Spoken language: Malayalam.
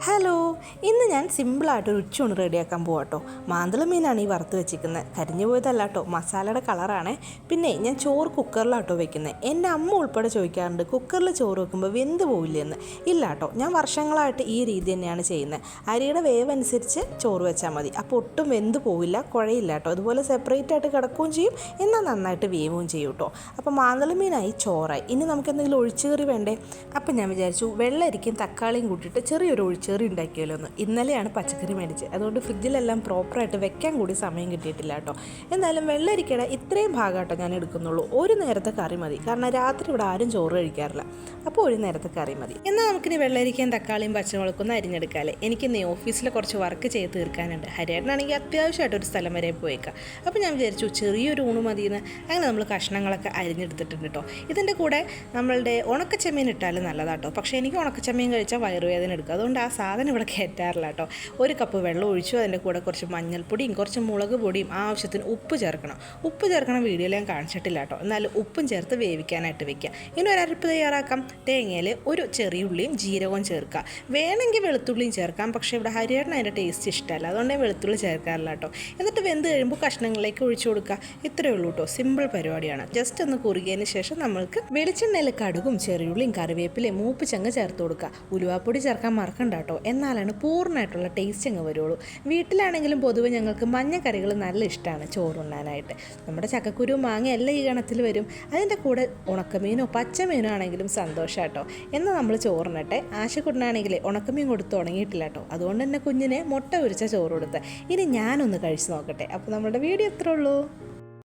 ഹലോ ഇന്ന് ഞാൻ സിമ്പിളായിട്ട് ഒരു ഉച്ചൂണ് റെഡിയാക്കാൻ പോവാം മാന്തള മീനാണ് ഈ വറുത്ത് വെച്ചിരിക്കുന്നത്. കരിഞ്ഞു പോയതല്ല കേട്ടോ മസാലയുടെ കളറാണ്. പിന്നെ ഞാൻ ചോറ് കുക്കറിലാട്ടോ വെക്കുന്നത്. എന്റെ അമ്മ ഉൾപ്പെടെ ചോദിക്കാറുണ്ട് കുക്കറിൽ ചോറ് വെക്കുമ്പോൾ വെന്ത് പോവില്ലെന്ന്. ഇല്ല കേട്ടോ ഞാൻ വർഷങ്ങളായിട്ട് ഈ രീതി തന്നെയാണ് ചെയ്യുന്നത്. അരിയുടെ വേവ് അനുസരിച്ച് ചോറ് വെച്ചാൽ മതി. അപ്പോൾ ഒട്ടും വെന്ത് പോവില്ല കുഴയില്ല കേട്ടോ അതുപോലെ സെപ്പറേറ്റ് ആയിട്ട് കിടക്കുകയും ചെയ്യും. എന്നാൽ നന്നായിട്ട് വേവുകയും ചെയ്യും കേട്ടോ അപ്പോൾ മാന്തള മീനായി ചോറായി. ഇനി നമുക്ക് എന്തെങ്കിലും ഒഴിച്ചുകറി വേണ്ടേ? അപ്പം ഞാൻ വിചാരിച്ചു വെള്ളരിക്കും തക്കാളിയും കൂട്ടിയിട്ട് ചെറിയൊരു ഒഴിച്ചുകറി ഉണ്ടാക്കിയല്ലോ എന്ന്. ഇന്നലെയാണ് പച്ചക്കറി മേടിച്ചത്. അതുകൊണ്ട് ഫ്രിഡ്ജിലെല്ലാം പ്രോപ്പറായിട്ട് വെക്കാൻ കൂടി സമയം കിട്ടിയിട്ടില്ല കേട്ടോ. എന്തായാലും വെള്ളരിക്കയുടെ ഇത്രയും ഭാഗമായിട്ടോ ഞാൻ എടുക്കുന്നുള്ളൂ. ഒരു നേരത്തെ കറി മതി. കാരണം രാത്രി ഇവിടെ ആരും ചോറ് കഴിക്കാറില്ല. അപ്പോൾ ഒരു നേരത്തെ കറി മതി. എന്നാൽ നമുക്കിനി വെള്ളരിക്കയും തക്കാളിയും പച്ചമുളകും ഒന്ന് അരിഞ്ഞെടുക്കാല്ലേ എനിക്കിന്ന് ഓഫീസിൽ കുറച്ച് വർക്ക് ചെയ്ത് തീർക്കാനുണ്ട്. ഹരിയേട്ടനാണെങ്കിൽ അത്യാവശ്യമായിട്ട് ഒരു സ്ഥലം വരെ പോയേക്കാം. അപ്പോൾ ഞാൻ വിചാരിച്ചു ചെറിയൊരു ഊണ് മതിയെന്ന്. അങ്ങനെ നമ്മൾ കഷ്ണങ്ങളൊക്കെ അരിഞ്ഞെടുത്തിട്ടുണ്ട് കേട്ടോ. ഇതിന്റെ കൂടെ നമ്മളുടെ ഉണക്കച്ചെമ്മീൻ ഇട്ടാലും നല്ലതാട്ടോ. പക്ഷേ എനിക്ക് ഉണക്കച്ചെമ്മീൻ കഴിച്ചാൽ വയറുവേദന എടുക്കും. അതുകൊണ്ട് ആ സാധനം ഇവിടെ കയറ്റാറില്ല കേട്ടോ. ഒരു കപ്പ് വെള്ളം ഒഴിച്ചു അതിന്റെ കൂടെ കുറച്ച് മഞ്ഞൾപ്പൊടിയും കുറച്ച് മുളക് പൊടിയും ആവശ്യത്തിന് ഉപ്പ് ചേർക്കണം. ഉപ്പ് ചേർക്കണ വീഡിയോയിൽ ഞാൻ കാണിച്ചിട്ടില്ല കേട്ടോ. എന്നാലും ഉപ്പും ചേർത്ത് വേവിക്കാനായിട്ട് വെക്കുക. ഇനി ഒരു അരപ്പ് തയ്യാറാക്കാം. തേങ്ങയിൽ ഒരു ചെറിയ ഉള്ളിയും ജീരകവും ചേർക്കുക. വേണമെങ്കിൽ വെളുത്തുള്ളിയും ചേർക്കാം പക്ഷേ ഇവിടെ ഹരിയേട്ടന് അതിന്റെ ടേസ്റ്റ് ഇഷ്ടമല്ല. അതുകൊണ്ട് വെളുത്തുള്ളി ചേർക്കാറില്ല കേട്ടോ. എന്നിട്ട് വെന്ത് കഴിയുമ്പോൾ കഷ്ണങ്ങളിലേക്ക് ഒഴിച്ചു കൊടുക്കുക. ഇത്രയേ ഉള്ളൂ കേട്ടോ. സിമ്പിൾ പരിപാടിയാണ്. ജസ്റ്റ് ഒന്ന് കുറുകിയതിന് ശേഷം നമ്മൾക്ക് വെളിച്ചെണ്ണയിൽ കടുകും ചെറിയുള്ളിയും കറിവേപ്പിലയും മൂപ്പ് ചങ്ങ ചേർത്ത് കൊടുക്കുക. ഉലുവാപ്പൊടി ചേർക്കാൻ മറക്കണ്ട കേട്ടോ. എന്നാലാണ് പൂർണമായിട്ടുള്ള ടേസ്റ്റ് അങ്ങ് വരുള്ളൂ. വീട്ടിലാണെങ്കിലും പൊതുവെ ഞങ്ങൾക്ക് മഞ്ഞക്കറികൾ നല്ല ഇഷ്ടമാണ് ചോറുണ്ണാനായിട്ട്. നമ്മുടെ ചക്കക്കുരു മാങ്ങ എല്ലാം ഈ ഗണത്തിൽ വരും. അതിന്റെ കൂടെ ഉണക്കമീനോ പച്ചമീനോ ആണെങ്കിലും സന്തോഷം കേട്ടോ എന്നാൽ നമ്മൾ ചോറിനട്ടെ ആശക്കുട്ടനാണെങ്കിൽ ഉണക്കമീൻ കൊടുത്ത് ഉണങ്ങിയിട്ടില്ല കേട്ടോ. അതുകൊണ്ട് തന്നെ കുഞ്ഞിനെ മുട്ട ഉരിച്ച ചോറ് കൊടുത്ത്. ഇനി ഞാനൊന്ന് കഴിച്ച് നോക്കട്ടെ. അപ്പോൾ നമ്മുടെ വീഡിയോ എത്ര ഉള്ളൂ.